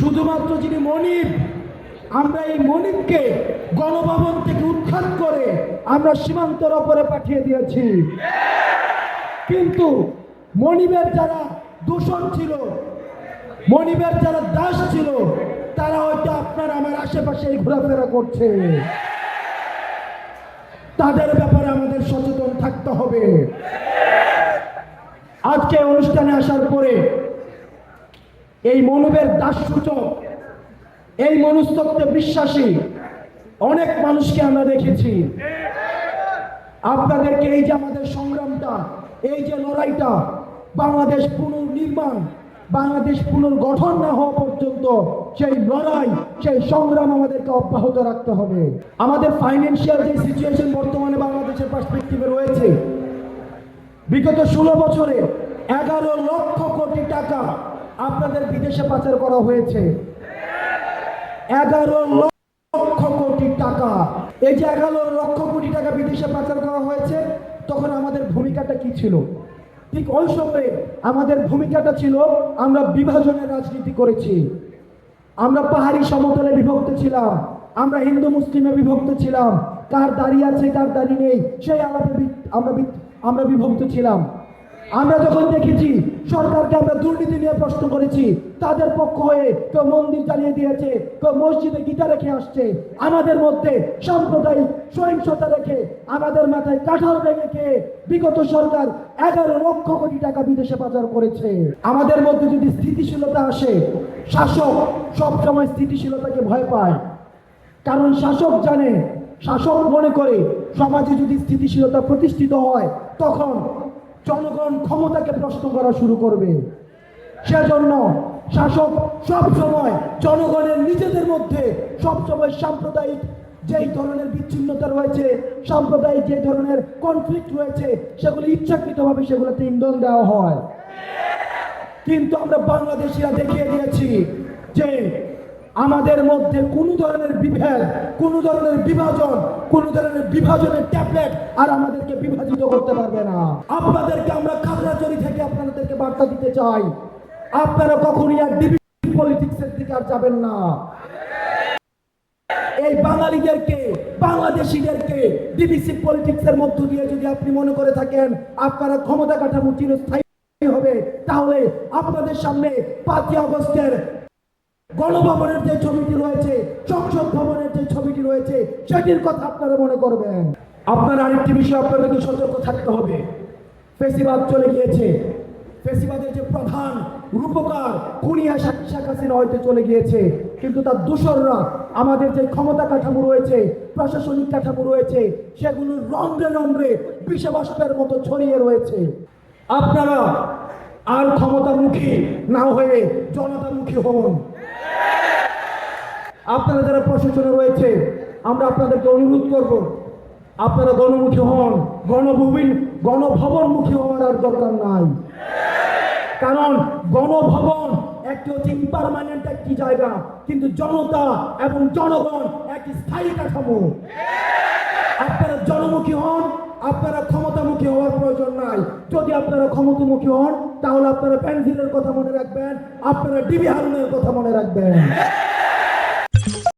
শুধুমাত্র যিনি মনিব, আমরা এই মনিবকে গণভবন থেকে উৎখাত করে আমরা সীমান্তর ওপরে পাঠিয়ে দিয়েছি। কিন্তু মনিবের যারা দূষণ ছিল, মনিবের যারা দাস ছিল, তারা হয়তো আপনার আমার আশেপাশে ঘোরাফেরা করছে। তাদের ব্যাপারে আমাদের সচেতন থাকতে হবে। আজকে অনুষ্ঠানে আসার পরে এই মনুবের দাস সূচক এই মনুস্তত্বে বিশ্বাসী অনেক মানুষকে আমরা দেখেছি। আপনাদেরকে এই যে আমাদের সংগ্রামটা, এই যে লড়াইটা, বাংলাদেশ পুনর্নির্মাণ, বাংলাদেশ পুনর্গঠন না হওয়া পর্যন্ত সেই লড়াই, সেই সংগ্রাম আমাদেরকে অব্যাহত রাখতে হবে। আমাদের ফাইন্যান্সিয়াল যে সিচুয়েশন বর্তমানে বাংলাদেশের পার্সপেক্টিভে রয়েছে, বিগত ষোলো বছরে এগারো লক্ষ আপনাদের বিদেশে পাচার করা হয়েছে। এগারো লক্ষ কোটি টাকা। এই যে এগারো লক্ষ কোটি টাকা বিদেশে পাচার করা হয়েছে, তখন আমাদের ভূমিকাটা কি ছিল? ঠিক ওই সময়ে আমাদের ভূমিকাটা ছিল, আমরা বিভাজনের রাজনীতি করেছি। আমরা পাহাড়ি সমতলে বিভক্ত ছিলাম। আমরা হিন্দু মুসলিমে বিভক্ত ছিলাম। কার দাড়ি আছে, কার দাড়ি নেই, সেই আলাপে আমরা আমরা বিভক্ত ছিলাম। আমরা যখন দেখেছি সরকারকে আমরা দুর্নীতি নিয়ে প্রশ্ন করেছি, তাদের পক্ষ হয়ে কেউ মন্দির জ্বালিয়ে দিয়েছে, কেউ মসজিদে গীতা রেখে আসছে, আমাদের মধ্যে সাম্প্রদায়িক সহিংসতা রেখে আমাদের মাথায় কাঁঠাল ভেঙে খেয়ে বিগত সরকার এগারো লক্ষ কোটি টাকা বিদেশে পাচার করেছে। আমাদের মধ্যে যদি স্থিতিশীলতা আসে, শাসক সব সময় স্থিতিশীলতাকে ভয় পায়। কারণ শাসক জানে, শাসক মনে করে সমাজে যদি স্থিতিশীলতা প্রতিষ্ঠিত হয়, তখন জনগণ ক্ষমতাকে প্রশ্ন করা শুরু করবে। সেজন্য শাসক সব সময় জনগণের নিজেদের মধ্যে সব সময় সাম্প্রদায়িক যেই ধরনের বিচ্ছিন্নতা রয়েছে, সাম্প্রদায়িক যে ধরনের কনফ্লিক্ট রয়েছে, সেগুলো ইচ্ছাকৃতভাবে সেগুলোতে ইন্ধন দেওয়া হয়। কিন্তু আমরা বাংলাদেশিরা দেখিয়ে দিয়েছি যে আমাদের মধ্যে কোনো ধরনের বিভেদ, কোনো ধরনের বিভাজন, কোনো ধরনের বিভাজনের ট্যাবলেট আর আমাদেরকে বিভাজিত করতে পারবে না। আপনাদেরকে আমরা খাগড়াছড়ি থেকে আপনাদেরকে বার্তা দিতে চাই। আপনারা কখনই আর ডিবি পলিটিক্সের দিকে আর যাবেন না। এই বাঙালিদেরকে, বাংলাদেশিদেরকে ডিবিসি পলিটিক্সের মধ্য দিয়ে যদি আপনি মনে করে থাকেন, আপনারা ক্ষমতা কাঠামো চিরস্থায়ী হবে, তাহলে আপনাদের সামনে পাঁচই আগস্টের গণভবনের যে ছবিটি রয়েছে, সংসদ ভবনের যে ছবিটি রয়েছে, সেটির কথা আপনারা মনে করবেন। আপনার আরেকটি বিষয় আপনাদেরকে সতর্ক থাকতে হবে। ফেসিবাদ চলে গিয়েছে। ফেসিবাদের যে প্রধান রূপকার কুনিয়া শেখ হাসিনা হয়তো চলে গিয়েছে, কিন্তু তার দূষররা আমাদের যে ক্ষমতা কাঠামো রয়েছে, প্রশাসনিক কাঠামো রয়েছে, সেগুলো রন্ধ্রে রন্ধ্রে বিষবাষ্পের মতো ছড়িয়ে রয়েছে। আপনারা আর ক্ষমতামুখী না হয়ে জনতামুখী হন। আপনারা যারা প্রশাসনে রয়েছে, আমরা আপনাদেরকে অনুরোধ করব, আপনারা গণমুখী হন গণভূমি গণভবনমুখী হওয়ার আর দরকার নাই। কারণ গণভবন একটি অতি ইম্পারমানেন্ট একটি জায়গা, কিন্তু জনতা এবং জনগণ একটি স্থায়ী কাঠামো। আপনারা জনমুখী হন, আপনারা ক্ষমতামুখী হওয়ার প্রয়োজন নাই। যদি আপনারা ক্ষমতামুখী হন, তাহলে আপনারা পেন্সিলের কথা মনে রাখবেন, আপনারা ডিবি হারুনের কথা মনে রাখবেন।